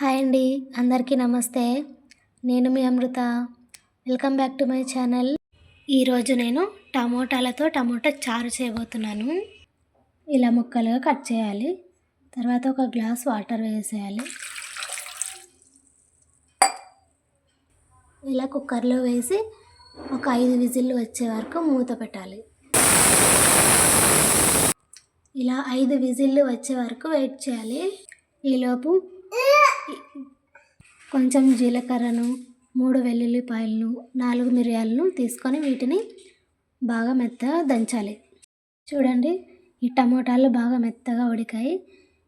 Hi అండి అందరికీ నమస్తే. నేను మీ Amrutha. Welcome back to my channel. ఈరోజు నేను టమోటాలతో టమోటా చారు చేయబోతున్నాను. ఇలా ముక్కలుగా కట్ చేయాలి. తర్వాత ఒక గ్లాస్ వాటర్ వేసేయాలి. ఇలా కుక్కర్లో వేసి ఒక ఐదు విజిల్లు వచ్చే వరకు మూత పెట్టాలి. ఇలా ఐదు విజిల్లు వచ్చే వరకు వెయిట్ చేయాలి. ఈలోపు కొంచెం జీలకర్రను మూడు వెల్లుల్లిపాయలను నాలుగు మిరియాలను తీసుకొని వీటిని బాగా మెత్తగా దంచాలి. చూడండి ఈ టమోటాలు బాగా మెత్తగా ఉడికాయి.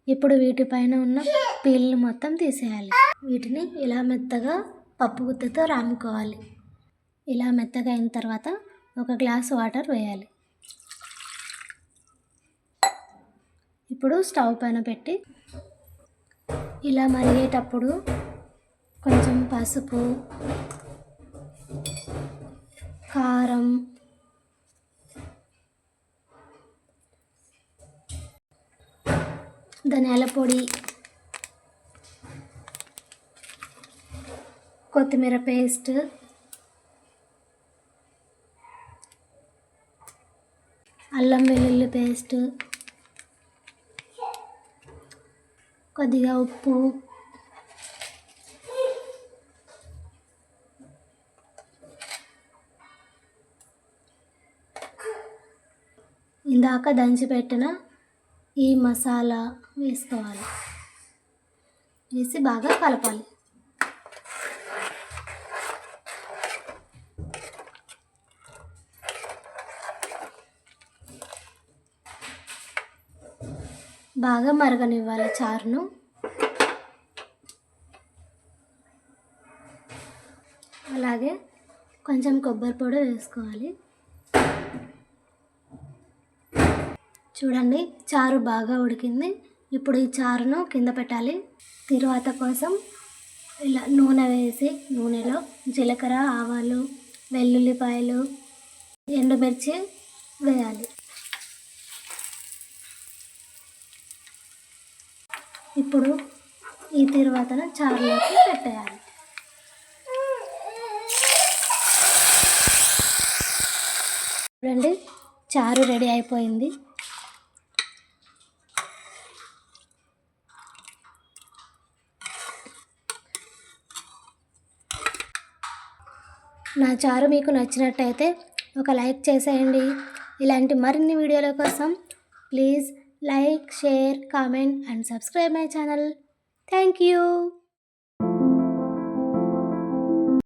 ఇప్పుడు వీటిపైన ఉన్న పీల్ని మొత్తం తీసేయాలి. వీటిని ఇలా మెత్తగా పప్పు గుత్తతో రాముకోవాలి. ఇలా మెత్తగా అయిన తర్వాత ఒక గ్లాస్ వాటర్ వేయాలి. ఇప్పుడు స్టవ్ పైన పెట్టి ఇలా మరిగేటప్పుడు కొంచెం పసుపు కారం ధనియాల పొడి కొత్తిమీర పేస్ట్ అల్లం వెల్లుల్లి పేస్ట్ కొద్దిగా ఉప్పు. ఇందాక దంచిపెట్టిన ఈ మసాలా వేసుకోవాలి. వేసి బాగా కలపాలి. బాగా మరగనివ్వాలి చారును. అలాగే కొంచెం కొబ్బరి పొడి వేసుకోవాలి. చూడండి చారు బాగా ఉడికింది. ఇప్పుడు ఈ చారును కింద పెట్టాలి. తరువాత కోసం ఇలా నూనె వేసి నూనెలో జీలకర్ర ఆవాలు వెల్లుల్లిపాయలు ఎండుమిర్చి వేయాలి. ఇప్పుడు ఈ తిరువాతను చారులోకి పెట్టేయాలి. చూడండి చారు రెడీ అయిపోయింది. నా చారు మీకు నచ్చినట్టయితే ఒక లైక్ చేసేయండి. ఇలాంటి మరిన్ని వీడియోల కోసం please like, share, comment and subscribe my channel. Thank you.